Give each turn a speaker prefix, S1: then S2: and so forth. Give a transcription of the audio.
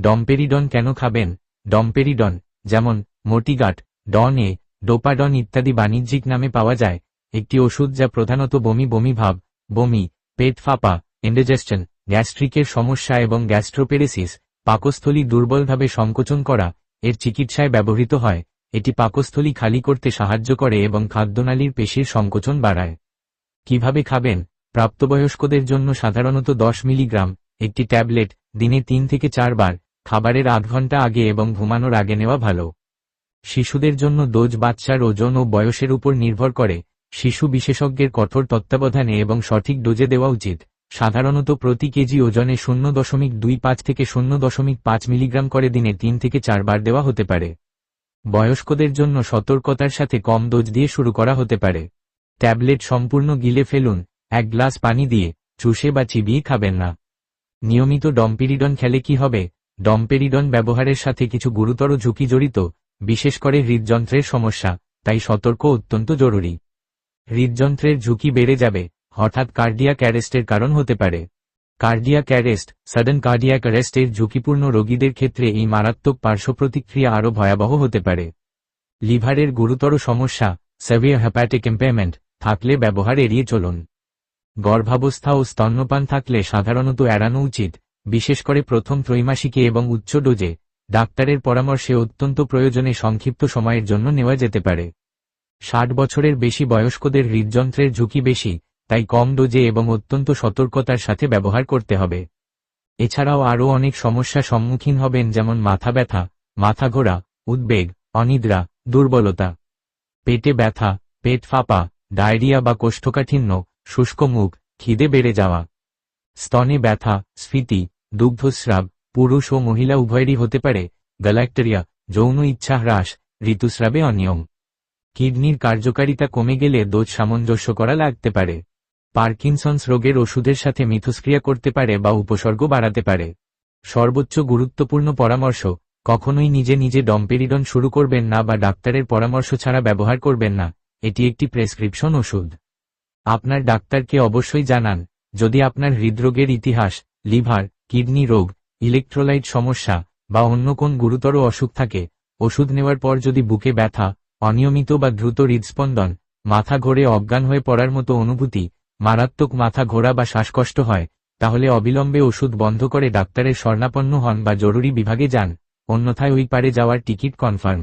S1: Domperidone কেন খাবেন? Domperidone, যেমন মোটিগাট ডন এ, ডোপাডন ইত্যাদি বাণিজ্যিক নামে পাওয়া যায়। একটি ওষুধ যা প্রধানত বমি বমি ভাব, বমি, পেট ফাঁপা ইন্ডিজেশন গ্যাস্ট্রিকের সমস্যা এবং গ্যাস্ট্রোপেরেসিস, পাকস্থলী দুর্বলভাবে সংকোচন করা, এর চিকিৎসায় ব্যবহৃত হয়। এটি পাকস্থলী খালি করতে সাহায্য করে এবং খাদ্যনালীর পেশির সংকোচন বাড়ায়। কীভাবে খাবেন? প্রাপ্তবয়স্কদের জন্য সাধারণত 10 মিলিগ্রাম, একটি ট্যাবলেট, দিনে তিন থেকে চারবার। খাবারের আধ ঘণ্টা আগে এবং ঘুমানোর আগে নেওয়া ভালো। শিশুদের জন্য ডোজ বাচ্চার ওজন ও বয়সের উপর নির্ভর করে, শিশু বিশেষজ্ঞের কঠোর তত্ত্বাবধানে এবং সঠিক ডোজে দেওয়া উচিত। সাধারণত প্রতি কেজি ওজনে শূন্য দশমিক দুই পাঁচ থেকে শূন্য দশমিক পাঁচ মিলিগ্রাম করে দিনে তিন থেকে চারবার দেওয়া হতে পারে। বয়স্কদের জন্য সতর্কতার সাথে কম ডোজ দিয়ে শুরু করা হতে পারে। ট্যাবলেট সম্পূর্ণ গিলে ফেলুন, এক গ্লাস পানি দিয়ে, চুষে বা চিবিয়ে খাবেন না। নিয়মিত ডম্পিরিডন খেলে কি হবে? ডম্পেরিডন ব্যবহারের সাথে কিছু গুরুতর ঝুঁকি জড়িত, বিশেষ করে হৃদযন্ত্রের সমস্যা, তাই সতর্ক অত্যন্ত জরুরি। হৃদযন্ত্রের ঝুঁকি বেড়ে যাবে, হঠাৎ কার্ডিয়াক অ্যারেস্টের কারণ হতে পারে। কার্ডিয়াক অ্যারেস্ট, সাডেন কার্ডিয়াক অ্যারেস্টের ঝুঁকিপূর্ণ রোগীদের ক্ষেত্রে এই মারাত্মক পার্শ্বপ্রতিক্রিয়া আরও ভয়াবহ হতে পারে। লিভারের গুরুতর সমস্যা সেভিয়ার হ্যাপাটিক এম্পেমেন্ট থাকলে ব্যবহার এড়িয়ে চলুন। গর্ভাবস্থা ও স্তন্যপান থাকলে সাধারণত এড়ানো উচিত বিশেষ করে প্রথম ত্রৈমাসিকে এবং উচ্চ ডোজে, ডাক্তারের পরামর্শে অত্যন্ত প্রয়োজনে সংক্ষিপ্ত সময়ের জন্য নেওয়া যেতে পারে। ষাট বছরের বেশি বয়স্কদের হৃদযন্ত্রের ঝুঁকি বেশি, তাই কম ডোজে এবং অত্যন্ত সতর্কতার সাথে ব্যবহার করতে হবে। এছাড়াও আরও অনেক সমস্যা সম্মুখীন হবেন যেমন মাথা ব্যথা, মাথা ঘোরা, উদ্বেগ, অনিদ্রা, দুর্বলতা। পেটে ব্যথা, পেট ফাঁপা, ডায়রিয়া বা কোষ্ঠকাঠিন্য, শুষ্ক মুখ, খিদে বেড়ে যাওয়া। স্তনে ব্যথা, স্ফীতি দুগ্ধস্রাব, পুরুষ ও মহিলা উভয়েরই হতে পারে গ্যালাক্টেরিয়া যৌন ইচ্ছা হ্রাস, ঋতুস্রাবে অনিয়ম। কিডনির কার্যকারিতা কমে গেলে দোজ সামঞ্জস্য করা লাগতে পারে। পার্কিনসন্স রোগের ওষুধের সাথে মিথস্ক্রিয়া করতে পারে বা উপসর্গ বাড়াতে পারে। সর্বোচ্চ গুরুত্বপূর্ণ পরামর্শ, কখনোই নিজে নিজে ডম্পেরিডন শুরু করবেন না বা ডাক্তারের পরামর্শ ছাড়া ব্যবহার করবেন না, এটি একটি প্রেসক্রিপশন ওষুধ। আপনার ডাক্তারকে অবশ্যই জানান, যদি আপনার হৃদরোগের ইতিহাস, লিভার কিডনি রোগ ইলেকট্রোলাইট সমস্যা, বা অন্য কোন গুরুতর অসুখ থাকে, ওষুধ নেওয়ার পর যদি বুকে ব্যথা, অনিয়মিত বা দ্রুত হৃদস্পন্দন, মাথা ঘোরে অজ্ঞান হয়ে পড়ার মতো অনুভূতি, মারাত্মক মাথা ঘোরা বা শ্বাসকষ্ট হয়, তাহলে অবিলম্বে ওষুধ বন্ধ করে ডাক্তারের স্বর্ণাপন্ন হন বা জরুরি বিভাগে যান, অন্যথায় ওই পারে যাওয়ার টিকিট কনফার্ম।